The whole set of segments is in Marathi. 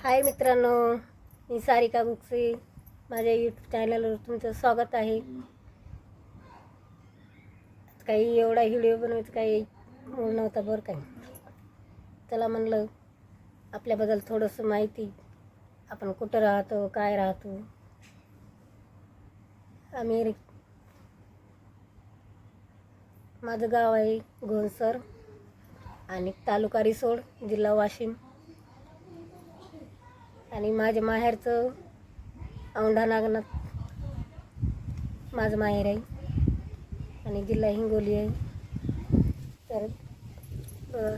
हाय मित्रांनो मी सारिका गुक्से माझ्या यूट्यूब चॅनलवर तुमचं स्वागत आहे. काही एवढा व्हिडिओ बनवायचं काही मूळ नव्हता बरं काही त्याला म्हणलं आपल्याबद्दल थोडंसं माहिती. आपण कुठं राहतो काय राहतो. आम्ही माझं गाव आहे घोणसर आणि तालुका रिसोड जिल्हा वाशिम. आणि माझ्या माहेरचं औंढा नागनाथ माझं माहेर आहे. आणि जिल्हा हिंगोली आहे. तर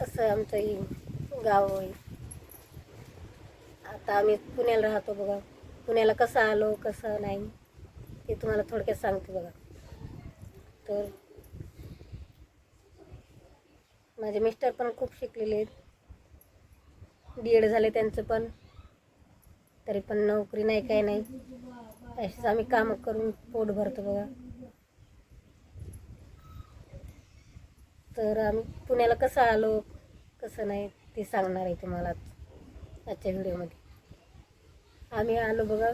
असं आमचं हे गाव आहे. आता आम्ही पुण्याला राहतो बघा. पुण्याला कसं आलो कसं नाही ते तुम्हाला थोडक्यात सांगते बघा. तर माझे मिस्टर पण खूप शिकलेले आहेत. डी एड झाले त्यांचं पण. तरी पण नोकरी नाही काय नाही. अशीच आम्ही कामं करून पोट भरतो बघा. तर आम्ही पुण्याला कसं आलो कसं नाही ते सांगणार आहे तुम्हाला आजच्या व्हिडिओमध्ये. आम्ही आलो बघा.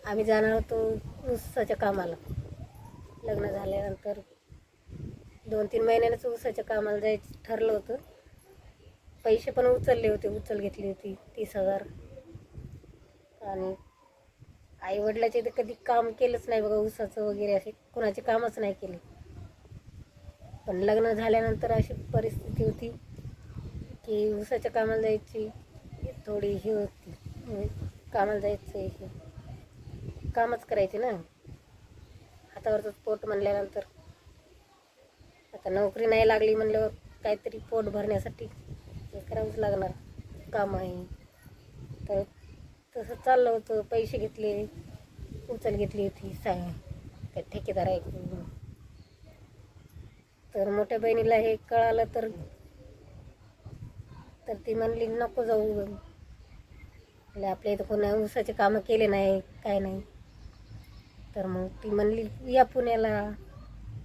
आम्ही जाणार होतो ऊसाच्या कामाला. लग्न झाल्यानंतर दोन तीन महिन्यानंच ऊसाच्या कामाला जायचं ठरलं होतं. पैसे पण उचलले होते उचल घेतली होती तीस हजार. आणि आई वडिलाचे तर कधी काम केलंच नाही बघा ऊसाचं वगैरे असे. कोणाचे कामच नाही केले. पण लग्न झाल्यानंतर अशी परिस्थिती होती की ऊसाच्या कामाला जायची थोडी ही होती. म्हणजे कामाला जायचं हे. कामच करायचे ना. हातावरच पोट म्हणल्यानंतर. आता नोकरी नाही लागली म्हणल्यावर काहीतरी पोट भरण्यासाठी हे करावंच लागणार. काम आहे. तर तसं चाललं होतं. पैसे घेतले. उचल घेतली होती. सा त्या ठेकेदार आहे. तर मोठ्या बहिणीला हे कळालं तर तर ती म्हणली नको जाऊ. म्हणजे आपल्या इथं कोणा ऊसाचे कामं केले नाही काय नाही. तर मग ती म्हणली या पुण्याला.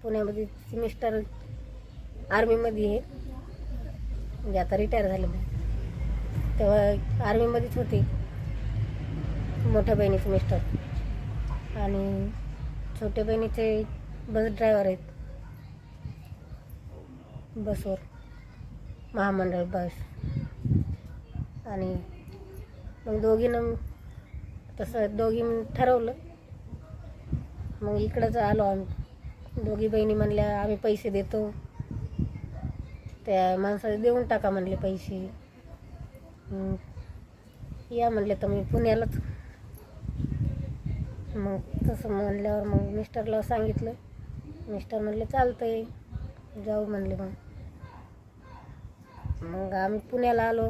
पुण्यामध्ये सेमिस्टर मिस्टर आर्मीमध्ये आहे. म्हणजे आता रिटायर झाले नाही तेव्हा आर्मीमध्येच होते. मोठ्या बहिणीचे मिस्टर आणि छोट्या बहिणीचे बस ड्रायव्हर आहेत. बसवर महामंडळ बस आणि मग दोघीनं तसं दोघी ठरवलं. मग इकडंच आलो आम्ही. दोघी बहिणी म्हणल्या आम्ही पैसे देतो. त्या माणसाला देऊन टाका म्हणले पैसे. मग या म्हणले तर मी पुण्यालाच. मग तसं म्हणल्यावर मग मिस्टरला सांगितलं. मिस्टर म्हणले चालतंय. जाऊ म्हणले मग. मग आम्ही पुण्याला आलो.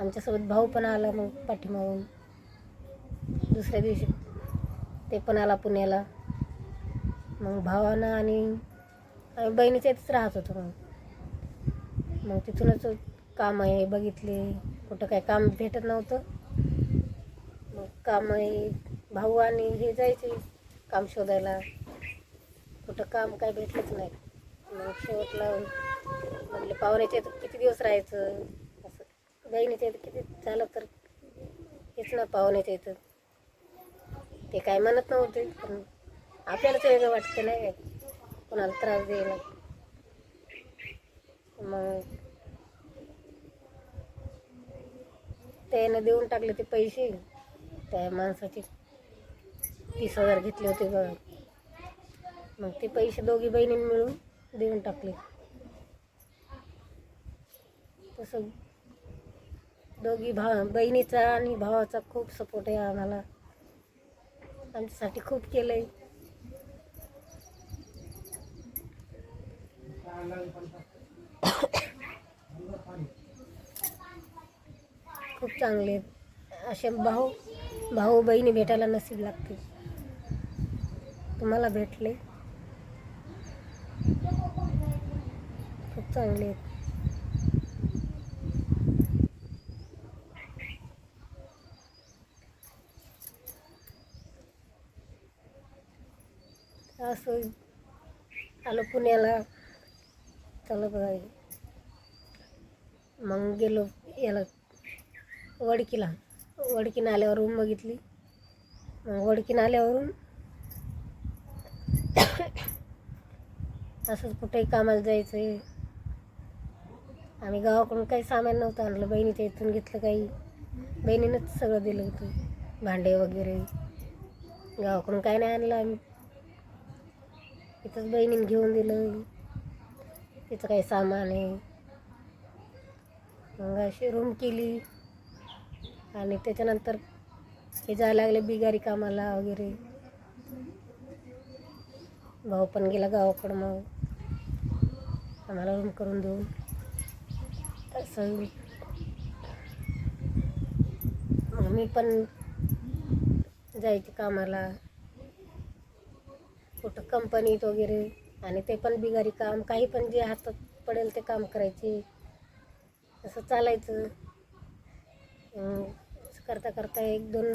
आमच्यासोबत भाऊ पण आला मग पाठीमागून. दुसऱ्या दिवशी ते पण आला पुण्याला. मग भावानं आणि आम्ही बहिणीच्या इथंच राहत होतो मग. मग तिथूनच काम आहे बघितले. कुठं काय काम भेटत नव्हतं. मग काम आहे भाऊ आणि हे जायचे काम शोधायला. कुठं काम काय भेटलंच नाही. मग शेवटला म्हटले पाहुण्याच्या इथं किती दिवस राहायचं? असं बहिणीच्या इथं किती झालं तर हेच ना पाहुण्याच्या इथं. ते काय म्हणत नव्हते पण आपल्यालाच वेगळं वाटतं नाही काय कोणाला त्रास द्यायला. मग त्यानं देऊन टाकले ते पैसे. त्या माणसाचे तीस हजार घेतले होते बघा. मग ते पैसे दोघी बहिणींनी मिळून देऊन टाकले. तसं दोघी भा बहिणीचा आणि भावाचा खूप सपोर्ट आहे आम्हाला. आमच्यासाठी खूप केलं आहे खूप चांगले आहेत. असे भाऊ भाऊ बहिणी भेटायला नसीब लागते. तुम्हाला भेटले? खूप चांगले आहेत. असं आलो पुण्याला. चला बघा मग गेलो याला वडकीला. वडकीनं आल्यावर रूम बघितली. मग वडकीन आल्यावरून असंच कुठेही कामाला जायचं आहे आम्ही गावाकडून काही सामान नव्हतं आणलं. बहिणीच्या इथून घेतलं काही. बहिणीनंच सगळं दिलं होतं. भांडे वगैरे. गावाकडून काय नाही आणलं आम्ही. इथंच बहिणीने घेऊन दिलं. तिचं काही सामान आहे. मग अशी रूम केली. आणि त्याच्यानंतर हे जायला लागले बिगारी कामाला वगैरे. भाऊ पण गेला गावाकडं मग. आम्हाला रूम करून देऊन. तसं मग मी पण जायचे कामाला. कुठं कंपनीत वगैरे. आणि ते पण बिगारी काम. काही पण जे हातात पडेल ते काम करायचे. असं चालायचं. असं करता करता एक दोन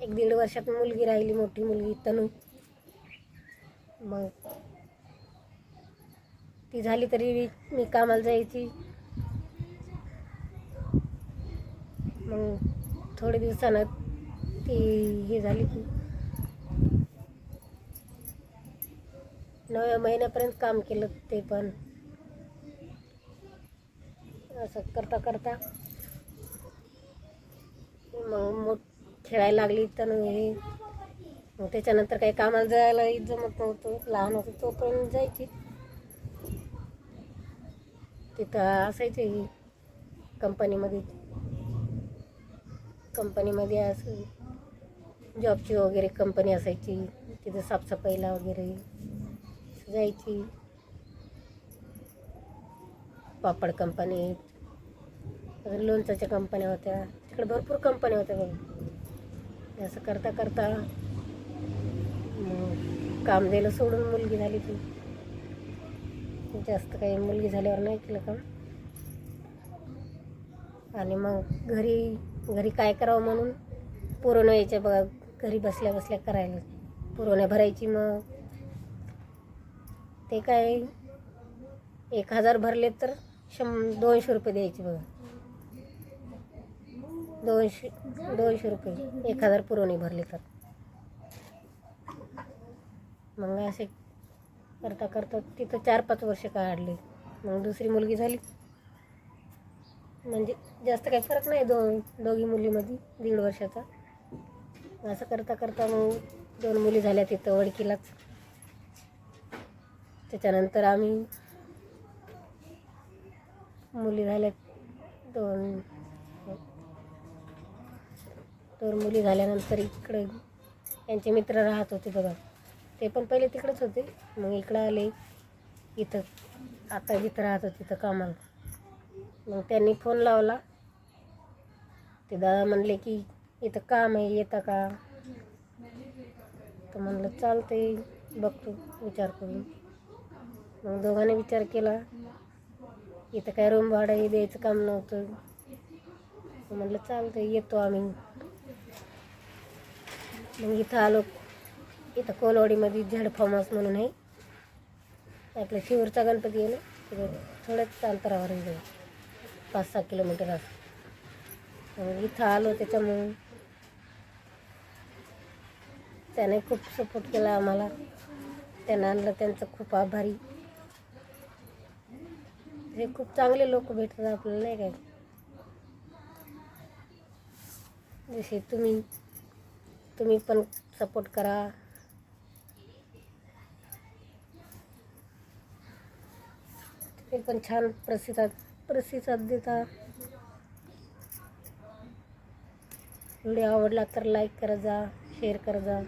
एक दीड वर्षात मुलगी राहिली मोठी मुलगी तनू. मग ती झाली तरी मी कामाला जायची. मग थोडे दिवसानं ती हे झाली. की नव्या महिन्यापर्यंत काम केलं ते पण. असं करता करता. मग मोठ खेळायला लागली तर हे मग त्याच्यानंतर काही कामाला जायला जमत नव्हतं. लहान होतं तोपर्यंत जायची. तिथं असायचे कंपनीमध्ये. कंपनीमध्ये असं जॉबची वगैरे कंपनी असायची. तिथं साफसफाईला वगैरे जायची. पापड कंपनी अजून लोणचाच्या कंपन्या होत्या. तिकडे भरपूर कंपन्या होत्या बघ. असं करता करता मग काम द्यायला सोडून मुलगी झाली ती. जास्त काही मुलगी झाल्यावर नाही केलं काम. आणि मग घरी घरी काय करावं म्हणून पुरवणं यायच्या बघा. घरी बसल्या बसल्या करायला. पुरवण्या भरायची मग. ते काय एक हजार भरले तर शं दोनशे रुपये द्यायचे बघा. दोनशे दोनशे रुपये. एक हजार पुरवणी भरले तर. मग असे करता करता तिथं चार पाच वर्ष काढली. मग दुसरी मुलगी झाली. म्हणजे जास्त काही फरक नाही दो दोघी मुलीमध्ये दीड वर्षाचा. असं करता करता मग दोन मुली झाल्या तिथं वडकीलाच त्याच्यानंतर आम्ही मुली झाल्या दोन तर मुली झाल्यानंतर इकडे यांचे मित्र राहत होते बघा. ते पण पहिले तिकडेच होते. मग इकडं आले. इथं आता जिथं राहत होते तिथं कामाला. मग त्यांनी फोन लावला. ते दादा म्हणले की इथं काम आहे येतं का? तर म्हणलं चालतंय बघतो विचार करून. मग दोघांनी विचार केला. इथं काय रूम भाडं हे द्यायचं काम नव्हतं. म्हणलं चालतंय येतो आम्ही. मग इथं आलो. इथं कोलवाडीमध्ये झेड फार्म हाऊस म्हणून आहे. आपल्या शिवरचा गणपती आहे ना तिथे थोड्याच अंतरावर आहे. पाच सहा किलोमीटर असं. मग इथं आलो त्याच्यामुळं त्याने खूप सपोर्ट केला आम्हाला. त्यांना आणलं त्यांचं खूप आभारी. हे खूप चांगले लोक भेटतात आपल्याला नाही काय जसे तुम्ही तुम्ही पण सपोर्ट करा. तुम्ही पण छान प्रतिसाद प्रतिसाद देता. व्हिडिओ आवडला तर लाईक करत जा शेअर करत जा.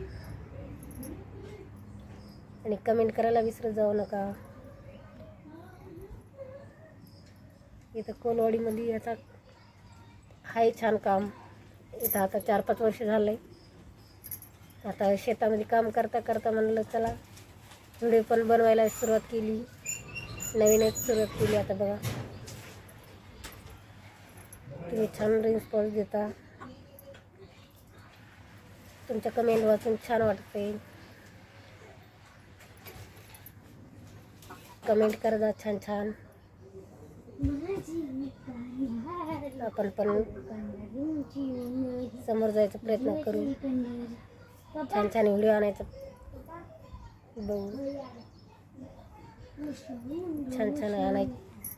आणि कमेंट करायला विसरत जाऊ नका. इथं कोलवाडीमध्ये याचा आहे छान काम. इथं आता चार पाच वर्ष झालं आहे आता शेतामध्ये काम करता करता म्हणलं चला व्हिडिओ पण बनवायला सुरुवात केली. नवीनच सुरुवात केली आता बघा. तुम्ही छान रिस्पॉन्स देता तुमच्या कमेंट वाचून छान वाटते कमेंट करता छान छान. आपण पण समोर जायचा प्रयत्न करू. छान छान व्हिडिओ आणायचा. बघू. छान छान आणाय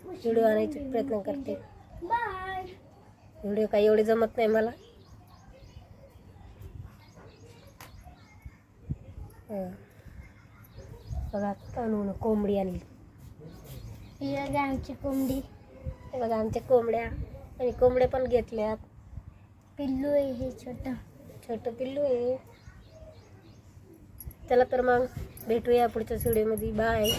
व्हिडिओ आणायचे प्रयत्न करते. व्हिडिओ काही एवढे जमत नाही मला. बघा कानून कोंबडी आणली. ही बघा आमची कोंबडी. हे बघा आमच्या कोंबड्या. आणि कोंबड्या पण घेतल्यात. पिल्लू आहे हे छोटं. छोटं पिल्लू आहे. चला तर मग भेटूया पुढच्या व्हिडिओमध्ये बाय